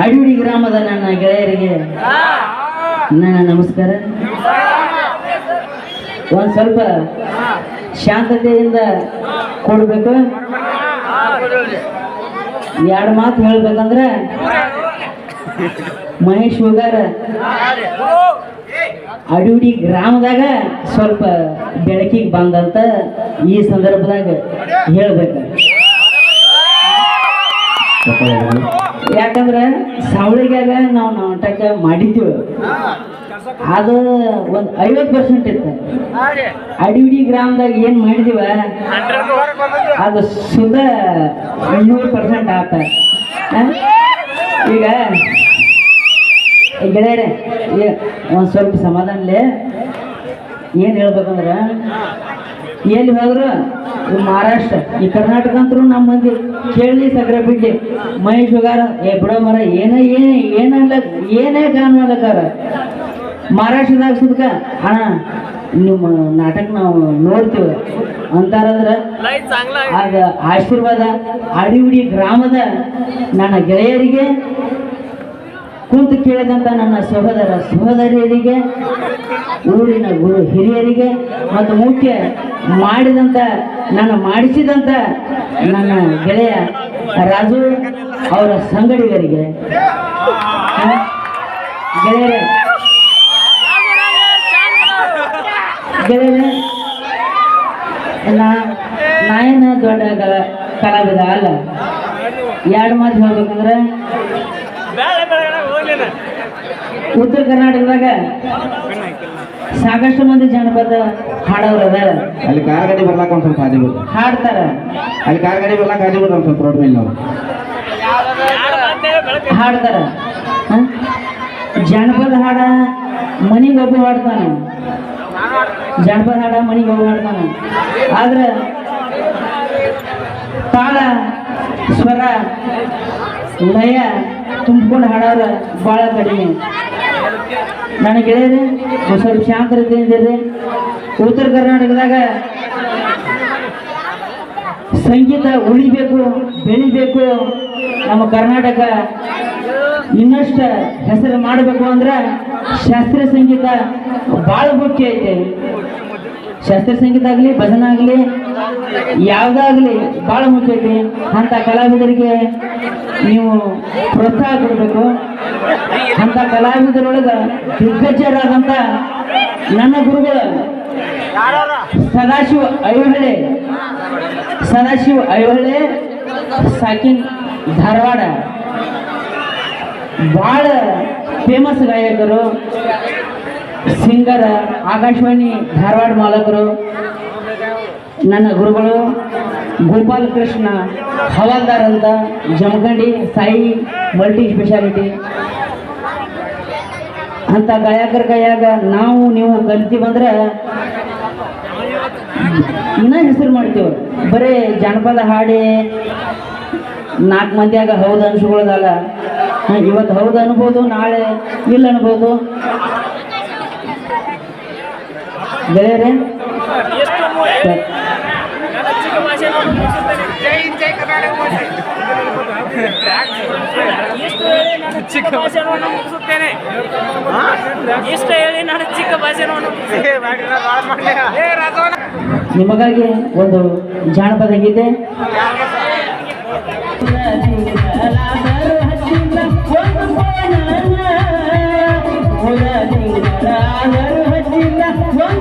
ಅಡಿವಿಡಿ ಗ್ರಾಮದ ನನ್ನ ಗೆಳೆಯರಿಗೆ ನನ್ನ ನಮಸ್ಕಾರ. ಒಂದು ಸ್ವಲ್ಪ ಶಾಂತತೆಯಿಂದ ಕೊಡ್ಬೇಕು. ಎರಡು ಮಾತು ಹೇಳ್ಬೇಕಂದ್ರೆ, ಮಹೇಶ್ ಹುಗಾರ ಅಡೂಡಿ ಗ್ರಾಮದಾಗ ಸ್ವಲ್ಪ ಬೆಳಕಿಗೆ ಬಂದಂತ ಈ ಸಂದರ್ಭದಾಗ ಹೇಳ್ಬೇಕು. ಯಾಕಂದ್ರೆ ಸಾವಳಿಗ್ಯಾಗ ನಾವು ನಾಟಕ ಮಾಡಿದ್ದೀವಿ ಅದು ಒಂದು ಐವತ್ತು ಪರ್ಸೆಂಟ್ ಇತ್ತು. ಅಡಿವಿಡಿ ಗ್ರಾಮದಾಗ ಏನು ಮಾಡಿದೀವ? ಅದು ಸುದ ನೂರು ಪರ್ಸೆಂಟ್ ಆತ ಈಗ ಗೆಳೆಯರೇ ಒಂದ್ ಒಂದು ಸ್ವಲ್ಪ ಸಮಾಧಾನಲೇ ಏನು ಹೇಳ್ಬೇಕಂದ್ರೆ ಎಲ್ಲಿ ಹೋದ್ರು? ಮಹಾರಾಷ್ಟ್ರ. ಈ ಕರ್ನಾಟಕ ಅಂತರೂ ನಮ್ಮ ಮಂದಿ ಕೇಳಿ ಸಕ್ಕರೆ ಬಿಡ್ಲಿ ಮಹೇಶ್ ಹುಗಾರ ಏ ಬಿಡೋ ಮರ, ಏನ ಏನೇ ಏನ ಏನೇ ಗಾನ ಮಾಡ್ಲಕ್ಕಾರ ಮಹಾರಾಷ್ಟ್ರದಾಗ ಸುದ್ಕ, ಅಣ್ಣ, ನಿಮ್ಮ ನಾಟಕ ನಾವು ನೋಡ್ತೀವಿ. ಅಂತಾರಂದ್ರೆ, ಆಗ ಆಶೀರ್ವಾದ ಅಡಿವಿಡಿ ಗ್ರಾಮದ ನನ್ನ ಗೆಳೆಯರಿಗೆ, ಕೂತು ಕೇಳಿದಂಥ ನನ್ನ ಸಹೋದರ ಸಹೋದರಿಯರಿಗೆ, ಊರಿನ ಗುರು ಹಿರಿಯರಿಗೆ, ಮತ್ತು ಮುಖ್ಯ ಮಾಡಿದಂಥ ನಾನು ಮಾಡಿಸಿದಂತ ನನ್ನ ಗೆಳೆಯ ರಾಜು ಅವರ ಸಂಗಡಿಗರಿಗೆ? ಗೆಳೆಯರೇ ಗೆಳೆಯರೇ ನಾಯನ ದೊಡ್ಡ ಕಲ ಕಲಾವಿದ ಅಲ್ಲ ಎರಡು ಮಾತು ಹೇಳ್ಬೇಕಂದ್ರೆ ಉತ್ತರ ಕರ್ನಾಟಕದಾಗ ಸಾಕಷ್ಟು ಮಂದಿ ಜನಪದ ಹಾಡೋರು ಅದಾರ ಅಲ್ಲಿ ಕಾರ್ ಗಾಡಿ ಬರ್ಲಾಕ ಒಂದ್ ಸ್ವಲ್ಪ ಹಾದಿ ಬಿಡು ಹಾಡ್ತಾರ. ಅಲ್ಲಿ ಕಾರ್ ಗಾಡಿ ಬರ್ಲಾಕ ಹಾದಿ ಬಿಡು ಒಂದ್ ಸ್ವಲ್ಪ ರೋಡ್ ಮೇಲೆ ನಾವು. ಹಾಡ್ತಾರ. ಹ? ಹಾಡ ಮನಿಗೆ ಒಬ್ಬ ಹಾಡ್ತಾನ. ಜನಪದ ಹಾಡ ಮನಿಗೆ ಒಬ್ಬ ಹಾಡ್ತಾನ. ಆದ್ರೆ ತಾಳ ಸ್ವರ ಲಯ ತುಂಬಿಕೊಂಡು ಹಾಡೋರು ಭಾಳ ಕಡಿಮೆ. ನನ್ನ ಗೆಳೆಯರೆ ಸ್ವಲ್ಪ ಶಾಂತರತೆಯಿಂದಿರ್ರಿ ಉತ್ತರ ಕರ್ನಾಟಕದಾಗ ಸಂಗೀತ ಉಳಿಬೇಕು, ಬೆಳಿಬೇಕು. ನಮ್ಮ ಕರ್ನಾಟಕ ಇನ್ನಷ್ಟು ಹೆಸರು ಮಾಡಬೇಕು ಅಂದ್ರೆ ಶಾಸ್ತ್ರೀಯ ಸಂಗೀತ ಭಾಳ ಮುಖ್ಯ ಐತೆ. ಶಾಸ್ತ್ರೀಯ ಸಂಗೀತ ಆಗಲಿ ಭಜನೆ ಆಗಲಿ ಯಾವುದಾಗಲಿ ಭಾಳ ಮುಖ್ಯ ಐತಿ. ಅಂಥ ಕಲಾವಿದರಿಗೆ ನೀವು ಪ್ರೋತ್ಸಾಹ ಕೊಡಬೇಕು. ಅಂಥ ಕಲಾವಿದರೊಳಗೆ ದಿಗ್ಗಜರಾದಂಥ ನನ್ನ ಗುರುಗಳು ಸದಾಶಿವ ಐಹೊಳೆ ಸದಾಶಿವ ಐಹೊಳೆ, ಸಾಕಿನ್ ಧಾರವಾಡ. ಭಾಳ ಫೇಮಸ್ ಗಾಯಕರು. ಸಿಂಗರ್, ಆಕಾಶವಾಣಿ, ಧಾರವಾಡ ಮಾಲಕರು, ನನ್ನ ಗುರುಗಳು, ಗೋಪಾಲ ಕೃಷ್ಣ, ಹವಾಲ್ದಾರ್ ಅಂತ ಜಮಖಂಡಿ ಸಾಯಿ ಮಲ್ಟಿ ಸ್ಪೆಷಾಲಿಟಿ. ಅಂತ ಗಾಯಕರ ಕೈಯಾಗ ನಾವು, ನೀವು ಕಲಿತೀವಂದ್ರೆ ಇನ್ನೂ ಹೆಸರು ಮಾಡ್ತೀವಿ. ಬರೀ ಜಾನಪದ ಹಾಡಿ ನಾಲ್ಕು ಮಂದಿಯಾಗ ಹೌದು ಅನ್ಸ್ಕೊಳ್ಳೋದಲ್ಲ. ಇವತ್ತು ಹೌದು ಅನ್ಬೋದು, ನಾಳೆ ಇಲ್ಲ ಅನ್ಬೋದು. ಗೆಳೆಯರೇ? ಚಿಕ್ಕ ಇಷ್ಟ ಹೇಳಿ ನಾನು ಚಿಕ್ಕ ನಿಮಗಾಗಿ ಒಂದು ಜಾನಪದ ಗೀತೆ. ಒಂದು